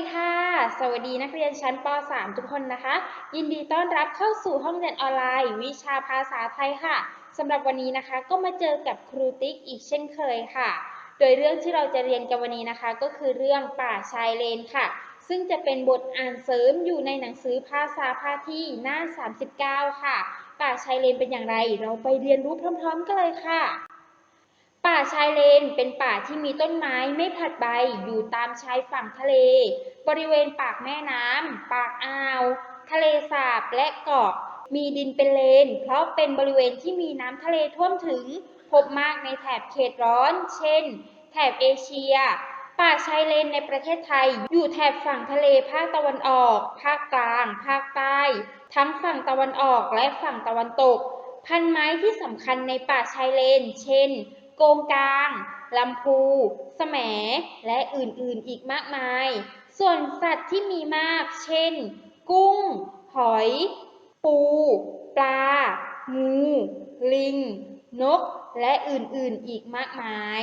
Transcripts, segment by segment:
ดีค่ะ สวัสดีนักเรียนชั้นป .3 ทุกคนนะคะ ยินดีต้อนรับเข้าสู่ห้องเรียนออนไลน์ วิชาภาษาไทยค่ะสำหรับวันนี้นะคะ ก็มาเจอกับครูติ๊กอีกเช่นเคยค่ะ โดยเรื่องที่เราจะเรียนกันวันนี้นะคะ ก็คือเรื่องป่าชายเลนค่ะ ซึ่งจะเป็นบทอ่านเสริมอยู่ในหนังสือภาษาพาที่หน้า 39 ค่ะ ป่าชายเลนเป็นอย่างไร เราไปเรียนรู้พร้อม ๆ กันเลยค่ะ ป่าชายเลนเป็นป่าที่มีต้นไม้ไม่ผลัดใบอยู่ตามชายฝั่งทะเล บริเวณปากแม่น้ำ ปากอ่าว ทะเลสาบและเกาะ มีดินเป็นเลน เพราะเป็นบริเวณที่มีน้ำทะเลท่วมถึง พบมากในแถบเขตร้อน เช่น แถบเอเชีย ป่าชายเลนในประเทศไทย อยู่แถบฝั่งทะเลภาคตะวันออก ภาคกลาง ภาคใต้ ทั้งฝั่งตะวันออกและฝั่งตะวันตก พันไม้ที่สำคัญในป่าชายเลน เช่น โกงกลางลำพูแสมและอื่นๆอีกมากมาย ส่วนสัตว์ที่มีมาก เช่น กุ้ง หอย ปู ปลา งู ลิง นก และอื่นๆอีกมากมาย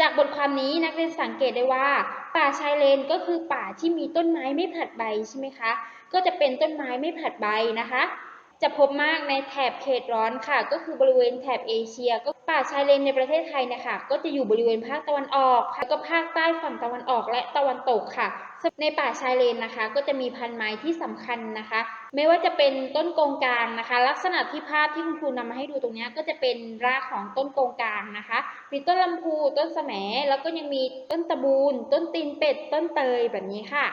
จากบทความนี้นักเรียนสังเกตได้ว่า ป่าชายเลนก็คือป่าที่มีต้นไม้ไม่ผลัดใบใช่ไหมคะ ก็จะเป็นต้นไม้ไม่ผลัดใบนะคะ จะพบมากในแถบเขตร้อนค่ะ ก็คือบริเวณแถบเอเชีย ก็ป่าชายเลนในประเทศไทยนะคะก็จะอยู่บริเวณภาคตะวันออกแล้วก็ภาคใต้ฝั่งตะวันออกและตะวันตกค่ะ ในป่าชายเลนนะคะ ก็จะมีพันไม้ที่สำคัญนะคะ ไม่ว่าจะเป็นต้นกงกลางนะคะ ลักษณะที่ภาพที่คุณครูนำมาให้ดูตรงนี้ก็จะเป็นรากของต้นกงกลางนะคะ มีต้นลำพูต้นแสมแล้วก็ยังมีต้นตะบูนต้นตีนเป็ดต้นเตยแบบนี้ค่ะ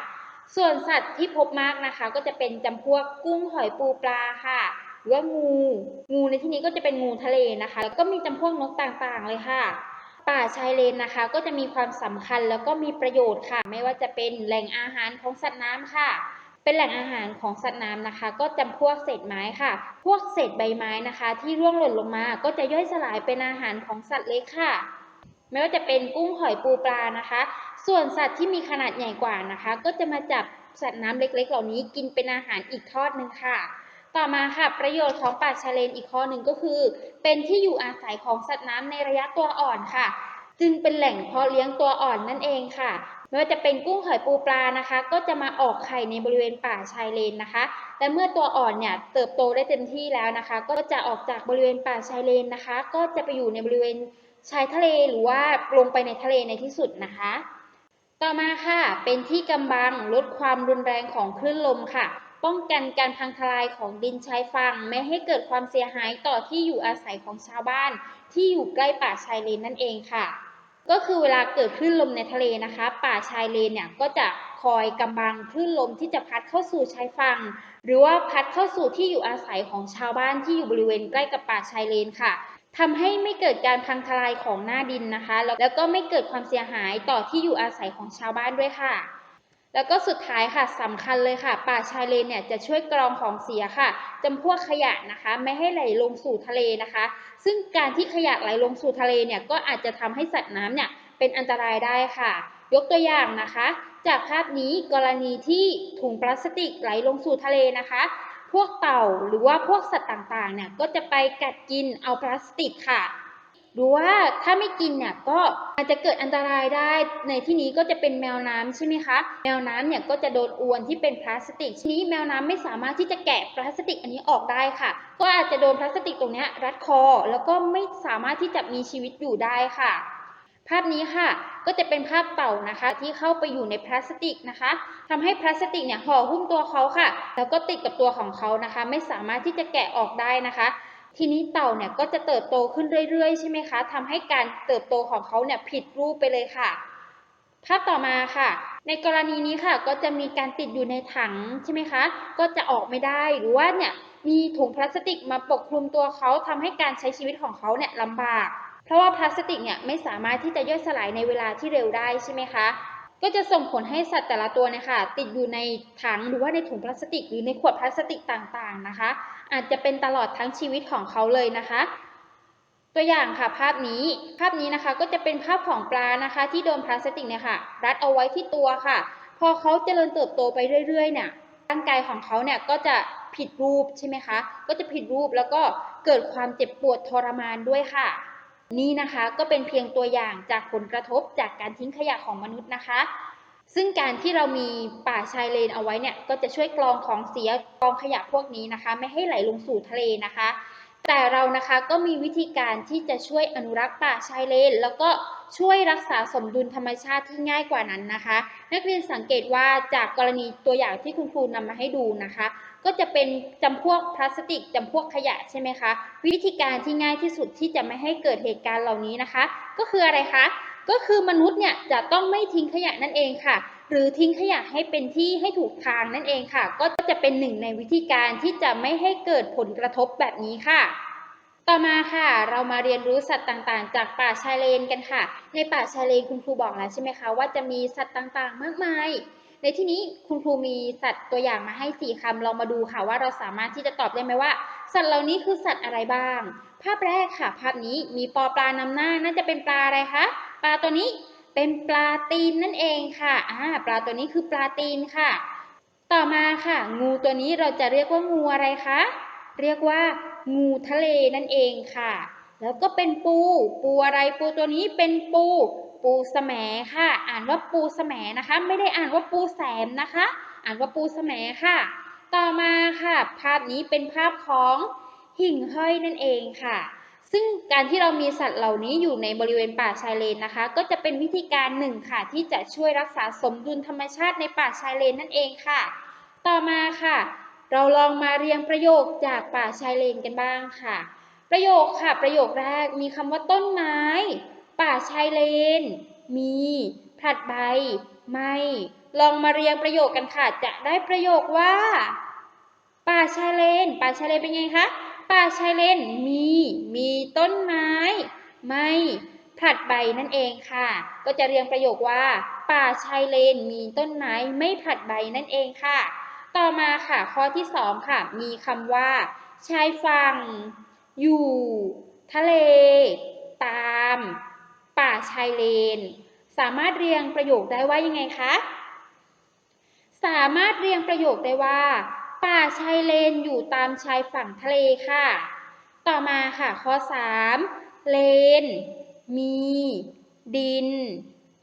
ส่วนสัตว์ที่พบมากนะคะ ก็จะเป็นจำพวกกุ้งหอยปูปลาค่ะหรือว่างู งูในที่นี้ก็จะเป็นงูทะเลนะคะแล้วก็มีจำพวกนกต่างๆเลยค่ะ ป่าชายเลนนะคะ ก็จะมีความสำคัญแล้วก็มีประโยชน์ค่ะ ไม่ว่าจะเป็นแหล่งอาหารของสัตว์น้ำค่ะ เป็นแหล่งอาหารของสัตว์น้ำนะคะ ก็จำพวกเศษไม้ค่ะ พวกเศษใบไม้นะคะ ที่ร่วงหล่นลงมา ก็จะย่อยสลายเป็นอาหารของสัตว์เล็กค่ะ ไม่ว่าจะเป็นกุ้งหอยปูปลานะคะ ส่วนสัตว์ที่มีขนาดใหญ่กว่านะคะ ก็จะมาจับสัตว์น้ำเล็ก ๆ เหล่านี้กินเป็นอาหารอีกทอดหนึ่งค่ะ ต่อมาค่ะ ประโยชน์ของป่าชายเลนอีกข้อหนึ่งก็คือ เป็นที่อยู่อาศัยของสัตว์น้ำในระยะตัวอ่อนค่ะ จึงเป็นแหล่งเพาะเลี้ยงตัวอ่อนนั่นเองค่ะไม่ว่าจะเป็นกุ้งหอยปูปลานะคะ ก็จะมาออกไข่ในบริเวณป่าชายเลนนะคะ และเมื่อตัวอ่อนเนี่ยเติบโตได้เต็มที่แล้วนะคะ ก็จะออกจากบริเวณป่าชายเลนนะคะ ก็จะไปอยู่ในบริเวณชายทะเลหรือว่าลงไปในทะเลในที่สุดนะคะ ต่อมาค่ะ เป็นที่กำบังลดความรุนแรงของคลื่นลมค่ะ ป้องกันการพังทลายของดินชายฝั่งไม่ให้เกิดความเสียหายต่อที่อยู่อาศัยของชาวบ้าน ที่อยู่ใกล้ป่าชายเลนนั่นเองค่ะ ก็คือเวลาเกิดคลื่นลมในทะเลนะคะ ป่าชายเลนเนี่ยก็จะคอยกำบังคลื่นลมที่จะพัดเข้าสู่ชายฝั่งหรือว่าพัดเข้าสู่ที่อยู่อาศัยของชาวบ้านที่อยู่บริเวณใกล้กับป่าชายเลนค่ะ ทำให้ไม่เกิดการพังทลายของหน้าดินนะคะ แล้วก็ไม่เกิดความเสียหายต่อที่อยู่อาศัยของชาวบ้านด้วยค่ะ แล้วก็สุดท้ายค่ะสำคัญเลยค่ะ ป่าชายเลนเนี่ยจะช่วยกรองของเสียค่ะจำพวกขยะนะคะ ไม่ให้ไหลลงสู่ทะเลนะคะ ซึ่งการที่ขยะไหลลงสู่ทะเลเนี่ยก็อาจจะทำให้สัตว์น้ำเนี่ยเป็นอันตรายได้ค่ะ ยกตัวอย่างนะคะ จากภาพนี้กรณีที่ถุงพลาสติกไหลลงสู่ทะเลนะคะ พวกเต่าหรือว่าพวกสัตว์ต่างๆเนี่ยก็จะไปกัดกินเอาพลาสติกค่ะหรือว่าถ้าไม่กินเนี่ยก็อาจจะเกิดอันตรายได้ในที่นี้ก็จะเป็นแมวน้ำใช่ไหมคะแมวน้ำเนี่ยก็จะโดนอวนที่เป็นพลาสติกทีนี้แมวน้ำไม่สามารถที่จะแกะพลาสติกอันนี้ออกได้ค่ะ ก็อาจจะโดนพลาสติกตรงนี้รัดคอ แล้วก็ไม่สามารถที่จะมีชีวิตอยู่ได้ค่ะ ภาพนี้ค่ะ ก็จะเป็นภาพเต่านะคะ ที่เข้าไปอยู่ในพลาสติกนะคะทำให้พลาสติกเนี่ยห่อหุ้มตัวเขาค่ะ แล้วก็ติดกับตัวของเขานะคะ ไม่สามารถที่จะแกะออกได้นะคะทีนี้เต่าเนี่ยก็จะเติบโตขึ้นเรื่อยๆ ใช่ไหมคะทำให้การเติบโตของเขาเนี่ยผิดรูปไปเลยค่ะ ภาพต่อมาค่ะ ในกรณีนี้ค่ะ ก็จะมีการติดอยู่ในถังใช่ไหมคะ ก็จะออกไม่ได้หรือว่าเนี่ยมีถุงพลาสติกมาปกคลุมตัวเขาทำให้การใช้ชีวิตของเขาเนี่ยลำบาก เพราะว่าพลาสติกเนี่ยไม่สามารถที่จะย่อยสลายในเวลาที่เร็วได้ใช่ไหมคะก็จะส่งผลให้สัตว์แต่ละตัวเนี่ยค่ะติดอยู่ในถังหรือว่าในถุงพลาสติก หรือในขวดพลาสติกต่างๆนะคะ อาจจะเป็นตลอดทั้งชีวิตของเขาเลยนะคะ ตัวอย่างค่ะภาพนี้ภาพนี้นะคะก็จะเป็นภาพของปลานะคะ ที่โดนพลาสติกเนี่ยค่ะรัดเอาไว้ที่ตัวค่ะ พอเขาเจริญเติบโตไปเรื่อยๆเนี่ยร่างกายของเขาเนี่ยก็จะผิดรูปใช่ไหมคะก็จะผิดรูปแล้วก็เกิดความเจ็บปวดทรมานด้วยค่ะ นี่นะคะก็เป็นเพียงตัวอย่างจากผลกระทบจากการทิ้งขยะของมนุษย์นะคะ ซึ่งการที่เรามีป่าชายเลนเอาไว้เนี่ยก็จะช่วยกรองของเสียกรองขยะพวกนี้นะคะ ไม่ให้ไหลลงสู่ทะเลนะคะ แต่เรานะคะก็มีวิธีการที่จะช่วยอนุรักษ์ป่าชายเลน แล้วก็ช่วยรักษาสมดุลธรรมชาติที่ง่ายกว่านั้นนะคะ นักเรียนสังเกตว่าจากกรณีตัวอย่างที่คุณครูนำมาให้ดูนะคะ ก็จะเป็นจำพวกพลาสติกจำพวกขยะใช่ไหมคะ วิธีการที่ง่ายที่สุดที่จะไม่ให้เกิดเหตุการณ์เหล่านี้นะคะ ก็คืออะไรคะ ก็คือมนุษย์เนี่ยจะต้องไม่ทิ้งขยะนั่นเองค่ะ หรือทิ้งขยะให้เป็นที่ให้ถูกทางนั่นเองค่ะ ก็จะเป็นหนึ่งในวิธีการที่จะไม่ให้เกิดผลกระทบแบบนี้ค่ะต่อมาค่ะเรามาเรียนรู้สัตว์ต่างๆ จากป่าชายเลนกันค่ะ ในป่าชายเลนคุณครูบอกแล้วใช่ไหมคะว่าจะมีสัตว์ต่างๆ มากมาย ในที่นี้คุณครูมีสัตว์ตัวอย่างมาให้สี่คำลองมาดูค่ะว่าเราสามารถที่จะตอบได้ไหมว่า สัตว์เหล่านี้คือสัตว์อะไรบ้าง ภาพแรกค่ะ ภาพนี้มีปอปลานำหน้าน่าจะเป็นปลาอะไรคะปลาตัวนี้เป็นปลาตีนนั่นเองค่ะอ่าปลาตัวนี้คือปลาตีนค่ะ ต่อมาค่ะ งูตัวนี้เราจะเรียกว่างูอะไรคะเรียกว่า งูทะเลนั่นเองค่ะ แล้วก็เป็นปู ปูอะไรปูตัวนี้เป็นปู ปูแสมค่ะ อ่านว่าปูแสมนะคะ ไม่ได้อ่านว่าปูแสมนะคะ อ่านว่าปูแสมค่ะ ต่อมาค่ะ ภาพนี้เป็นภาพของหิ่งห้อยนั่นเองค่ะ ซึ่งการที่เรามีสัตว์เหล่านี้อยู่ในบริเวณป่าชายเลนนะคะ ก็จะเป็นวิธีการหนึ่งค่ะ ที่จะช่วยรักษาสมดุลธรรมชาติในป่าชายเลนนั่นเองค่ะ ต่อมาค่ะ เราลองมาเรียงประโยคจากป่าชายเลนกันบ้างค่ะ ประโยคค่ะ ประโยคแรกมีคำว่าต้นไม้ ป่าชายเลน มีผลัดใบ ไม่ ลองมาเรียงประโยคกันค่ะ จะได้ประโยคว่า ป่าชายเลน ป่าชายเลนเป็นไงคะ ป่าชายเลน มี มีต้นไม้ ไม่ผลัดใบนั่นเองค่ะ ก็จะเรียงประโยคว่า ป่าชายเลน มีต้นไม้ไม่ผลัดใบนั่นเองค่ะ ต่อมาค่ะ ข้อที่สองค่ะ มีคำว่า ชายฝั่ง อยู่ ทะเล ตาม ป่าชายเลน สามารถเรียงประโยคได้ว่ายังไงคะ สามารถเรียงประโยคได้ว่า ป่าชายเลนอยู่ตามชายฝั่งทะเลค่ะ ต่อมาค่ะข้อ 3 เลน มี ดิน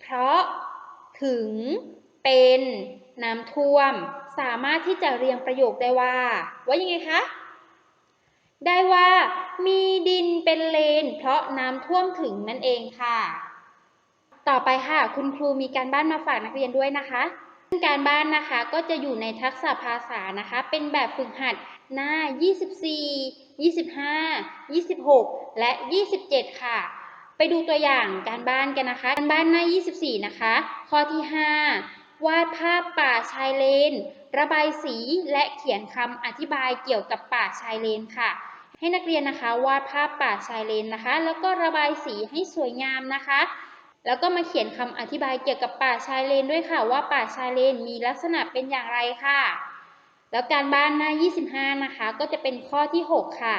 เพราะ ถึง เป็น น้ำท่วม สามารถที่จะเรียงประโยคได้ว่า ว่ายังไงคะ ได้ว่ามีดินเป็นเลน เพราะน้ำท่วมถึงนั่นเองค่ะ ต่อไปค่ะ คุณครูมีการบ้านมาฝากนักเรียนด้วยนะคะซึ่งการบ้านนะคะก็จะอยู่ในทักษะภาษานะคะ เป็นแบบฝึกหัดหน้า 24 25 26 และ 27 ค่ะ ไปดูตัวอย่างการบ้านกันนะคะ การบ้านหน้า 24 นะคะ ข้อที่ 5วาดภาพป่าชายเลน ระบายสีและเขียนคำอธิบายเกี่ยวกับป่าชายเลนค่ะ ให้นักเรียนนะคะวาดภาพป่าชายเลนนะคะ แล้วก็ระบายสีให้สวยงามนะคะ แล้วก็มาเขียนคำอธิบายเกี่ยวกับป่าชายเลนด้วยค่ะ ว่าป่าชายเลนมีลักษณะเป็นอย่างไรค่ะ แล้วการบ้านหน้า 25 นะคะ ก็จะเป็นข้อที่ 6 ค่ะ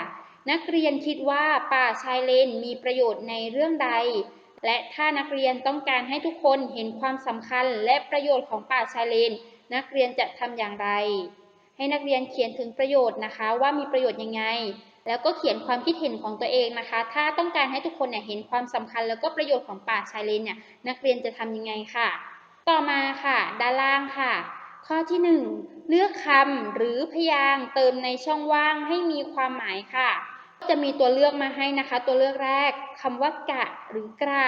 นักเรียนคิดว่าป่าชายเลนมีประโยชน์ในเรื่องใด และถ้านักเรียนต้องการให้ทุกคนเห็นความสำคัญและประโยชน์ของป่าชายเลน นักเรียนจะทำอย่างไร ให้นักเรียนเขียนถึงประโยชน์นะคะ ว่ามีประโยชน์ยังไง แล้วก็เขียนความคิดเห็นของตัวเองนะคะ ถ้าต้องการให้ทุกคนเนี่ยเห็นความสำคัญ แล้วก็ประโยชน์ของป่าชายเลนเนี่ยนักเรียนจะทำยังไงค่ะ ต่อมาค่ะ ด้านล่างค่ะ ข้อที่ 1 เลือกคำหรือพยางค์เติมในช่องว่างให้มีความหมายค่ะ จะมีตัวเลือกมาให้นะคะ ตัวเลือกแรกคำว่ากะหรือกระ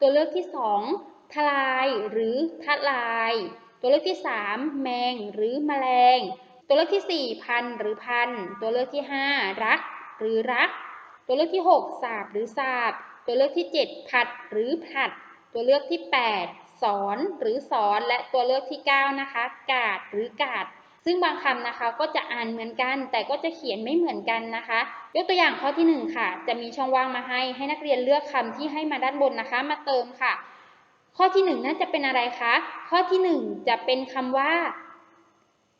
ตัวเลือกที่ 2 ทลายหรือทลาย ตัวเลือกที่ 3 แมงหรือแมลง ตัวเลือกที่ 4 พันหรือพัน ตัวเลือกที่ 5 รัก หรือรัก ตัวเลือกที่ 6 สาบหรือสาบ ตัวเลือกที่ 7 ผัดหรือผัด ตัวเลือกที่ 8 สอนหรือสอน และตัวเลือกที่ 9 นะคะ กาดหรือกาด ซึ่งบางคำนะคะก็จะอ่านเหมือนกัน แต่ก็จะเขียนไม่เหมือนกันนะคะ ยกตัวอย่างข้อที่ 1 ค่ะ จะมีช่องว่างมาให้ ให้นักเรียนเลือกคำที่ให้มาด้านบนนะคะ มาเติมค่ะ ข้อที่ 1น่าจะเป็นอะไรคะ ข้อที่ 1 จะเป็นคำว่า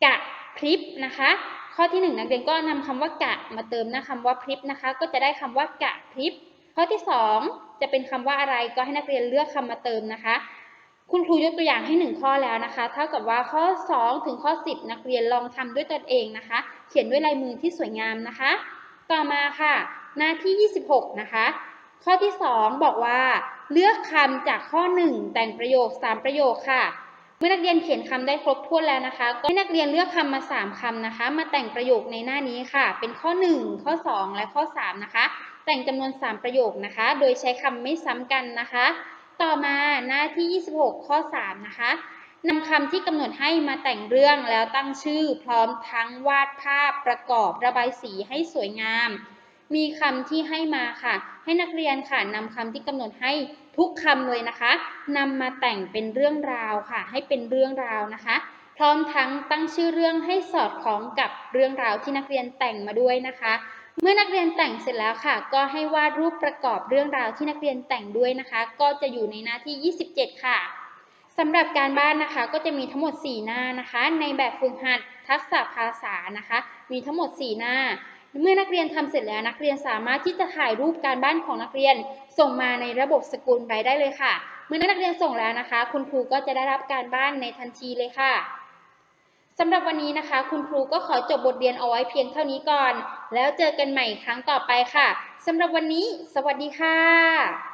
กะ พริบนะคะ ข้อที่ 1 นักเรียนก็นำคำว่ากะมาเติมหน้าคำว่าพริบนะคะ ก็จะได้คำว่ากะพริบข้อที่ 2 จะเป็นคำว่าอะไรก็ให้นักเรียนเลือกคำมาเติมนะคะ คุณครูยกตัวอย่างให้ 1 ข้อแล้วนะคะ เท่ากับว่าข้อ 2 ถึงข้อ 10 นักเรียนลองทำด้วยตนเองนะคะ เขียนด้วยลายมือที่สวยงามนะคะ ต่อมาค่ะ หน้าที่ 26 นะคะ ข้อที่ 2 บอกว่า เลือกคำจากข้อ 1 แต่งประโยค 3 ประโยคค่ะ เมื่อนักเรียนเขียนคำได้ครบถ้วนแล้วนะคะ ก็ให้นักเรียนเลือกคำมา 3คำนะคะ มาแต่งประโยคในหน้านี้ค่ะ เป็นข้อ 1 ข้อ 2 และข้อ 3 นะคะ แต่งจำนวน 3 ประโยคนะคะ โดยใช้คำไม่ซ้ำกันนะคะ ต่อมาหน้าที่ 26 ข้อ 3 นะคะนำคำที่กำหนดให้มาแต่งเรื่องแล้วตั้งชื่อ พร้อมทั้งวาดภาพประกอบระบายสีให้สวยงาม มีคำที่ให้มาค่ะ ให้นักเรียนค่ะนำคำที่กำหนดให้ ทุกคำเลยนะคะนำมาแต่งเป็นเรื่องราวค่ะ ให้เป็นเรื่องราวนะคะ พร้อมทั้งตั้งชื่อเรื่องให้สอดคล้องกับเรื่องราวที่นักเรียนแต่งมาด้วยนะคะ เมื่อนักเรียนแต่งเสร็จแล้วค่ะ ก็ให้วาดรูปประกอบเรื่องราวที่นักเรียนแต่งด้วยนะคะ ก็จะอยู่ในหน้าที่ 27 ค่ะสำหรับการบ้านนะคะก็จะมีทั้งหมด 4 หน้านะคะ ในแบบฝึกหัดทักษะภาษานะคะ มีทั้งหมด 4 หน้า เมื่อนักเรียนทำเสร็จแล้วนักเรียนสามารถที่จะถ่ายรูปการบ้านของนักเรียน ส่งมาในระบบสกุลไว้ได้เลยค่ะ เมื่อนักเรียนส่งแล้วนะคะ คุณครูก็จะได้รับการบ้านในทันทีเลยค่ะสำหรับวันนี้นะคะ คุณครูก็ขอจบบทเรียนเอาไว้เพียงเท่านี้ก่อน แล้วเจอกันใหม่ครั้งต่อไปค่ะสำหรับวันนี้ สวัสดีค่ะ